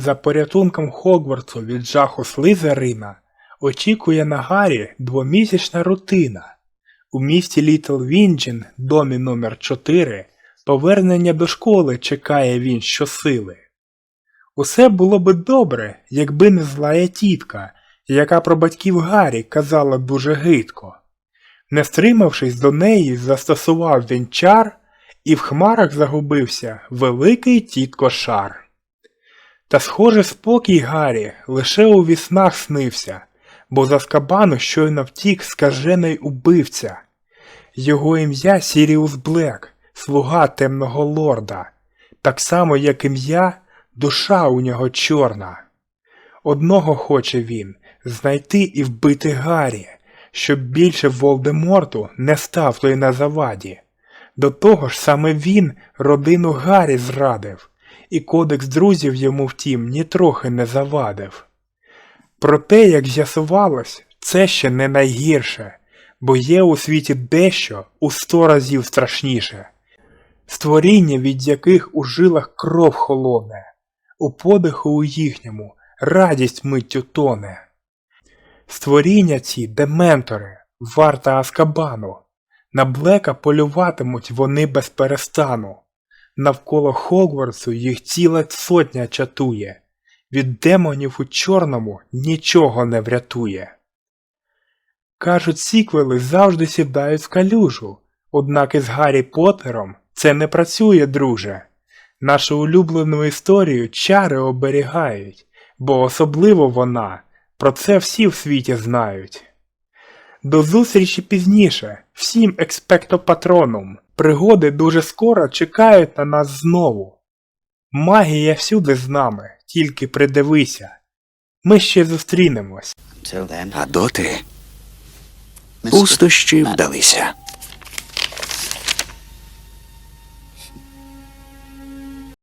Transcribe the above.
За порятунком Хогвартсу від жаху Слизерина очікує на Гаррі двомісячна рутина. У місті Літл Вінджін, домі номер 4 повернення до школи чекає він щосили. Усе було би добре, якби не злая тітка, яка про батьків Гаррі казала дуже гидко. Не стримавшись до неї, застосував він чар, і в хмарах загубився великий тітко шар. Та схоже спокій Гаррі лише у віснах снився, бо за скабану щойно втік скажений убивця. Його ім'я Сіріус Блек, слуга темного лорда, так само, як ім'я, душа у нього чорна. Одного хоче він знайти і вбити Гаррі, щоб більше Волдеморту не став той на заваді. До того ж саме він родину Гаррі зрадив, і кодекс друзів йому втім нітрохи не завадив. Проте, як з'ясувалось, це ще не найгірше, бо є у світі дещо у сто разів страшніше. Створіння, від яких у жилах кров холоне, у подиху у їхньому радість миттю тоне. Створіння ці дементори, варта Аскабану, на Блека полюватимуть вони без перестану. Навколо Хогвартсу їх ціла сотня чатує. Від демонів у чорному нічого не врятує. Кажуть, сіквели завжди сідають в калюжу, однак із Гаррі Поттером це не працює, друже. Нашу улюблену історію чари оберігають, бо особливо вона, про це всі в світі знають. До зустрічі пізніше, всім експекто патронум. Пригоди дуже скоро чекають на нас знову. Магія всюди з нами, тільки придивися. Ми ще зустрінемось. А доти пустощі вдалися.